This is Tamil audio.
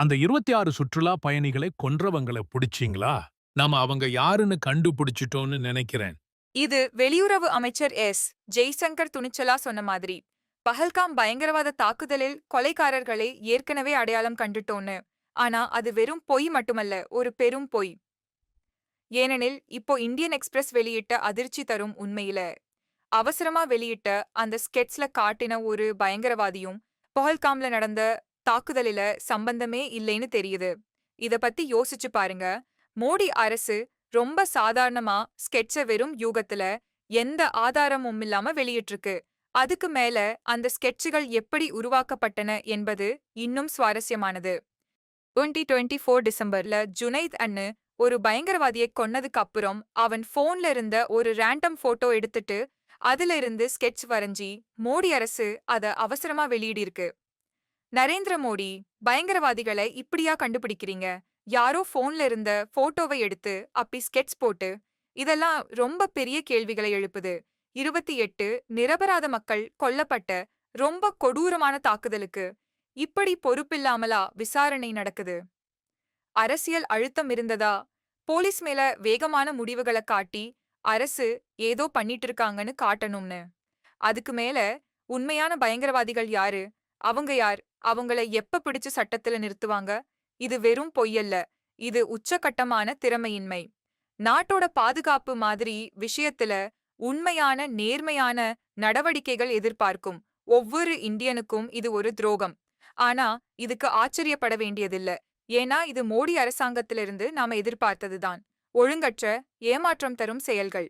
அந்த இருபத்தி ஆறு சுற்றுலா பயணிகளை கொன்றவங்களை பிடிச்சிங்களா? நாம அவங்க யாருன்னு கண்டுபிடிச்சிட்டோம்னு நினைக்கிறேன். இது வெளியுறவு அமைச்சர் எஸ். ஜெய்சங்கர் துணிச்சலா சொன்ன மாதிரி பஹல்காம் பயங்கரவாத தாக்குதலில் கொலைக்காரர்களை ஏற்கனவே அடையாளம் கண்டுட்டோன்னு. ஆனா அது வெறும் பொய் மட்டுமல்ல ஒரு பெரும் பொய். ஏனெனில் இப்போ இந்தியன் எக்ஸ்பிரஸ் வெளியிட்ட அதிர்ச்சி தரும் உண்மையில. அவசரமா வெளியிட்ட அந்த ஸ்கெட்ஸ்ல காட்டின ஒரு பயங்கரவாதியும் பஹல்காம்ல நடந்த தாக்குதலில சம்பந்தமே இல்லைன்னு தெரியுது. இத பத்தி யோசிச்சு பாருங்க. மோடி அரசு ரொம்ப சாதாரணமா ஸ்கெட்ச வெறும் யூகத்துல எந்த ஆதாரமும் இல்லாம வெளியிட்டிருக்கு அதுக்கு மேல அந்த ஸ்கெட்சுகள் எப்படி உருவாக்கப்பட்டன என்பது இன்னும் சுவாரஸ்யமானது. டுவெண்ட்டி டுவெண்ட்டி ஃபோர் டிசம்பர்ல ஜுனைத் அன்னு ஒரு பயங்கரவாதியை கொன்னதுக்கு அப்புறம் அவன் போன்ல இருந்த ஒரு ரேண்டம் போட்டோ எடுத்துட்டு அதுல இருந்து ஸ்கெட்ச் வரைஞ்சி மோடி அரசு அத அவசரமா வெளியிடிருக்கு. நரேந்திர மோடி பயங்கரவாதிகளை இப்படியா கண்டுபிடிக்கிறீங்க? யாரோ போன்ல இருந்த போட்டோவை எடுத்து அப்படி ஸ்கெட்ச் போட்டு இதெல்லாம் ரொம்ப பெரிய கேள்விகளை எழுப்புது. இருபத்தி எட்டு நிரபராத மக்கள் கொல்லப்பட்ட ரொம்ப கொடூரமான தாக்குதலுக்கு இப்படி பொறுப்பில்லாமலா விசாரணை நடக்குது? அரசியல் அழுத்தம் இருந்ததா? போலீஸ் மேல வேகமான முடிவுகளை காட்டி அரசு ஏதோ பண்ணிட்டு இருக்காங்கன்னு காட்டணும்னு. அதுக்கு மேல உண்மையான பயங்கரவாதிகள் யாரு? அவங்க யார்? அவங்கள எப்ப பிடிச்சு சட்டத்துல நிறுத்துவாங்க? இது வெறும் பொய்யல்ல. இது உச்சகட்டமான திறமையின்மை. நாட்டோட பாதுகாப்பு மாதிரி விஷயத்துல உண்மையான நேர்மையான நடவடிக்கைகள் எதிர்பார்க்கும் ஒவ்வொரு இந்தியனுக்கும் இது ஒரு துரோகம். ஆனா இதுக்கு ஆச்சரியப்பட வேண்டியதில்ல. ஏன்னா இது மோடி அரசாங்கத்திலிருந்து நாம எதிர்பார்த்ததுதான் ஒழுங்கற்ற ஏமாற்றம் தரும் செயல்கள்.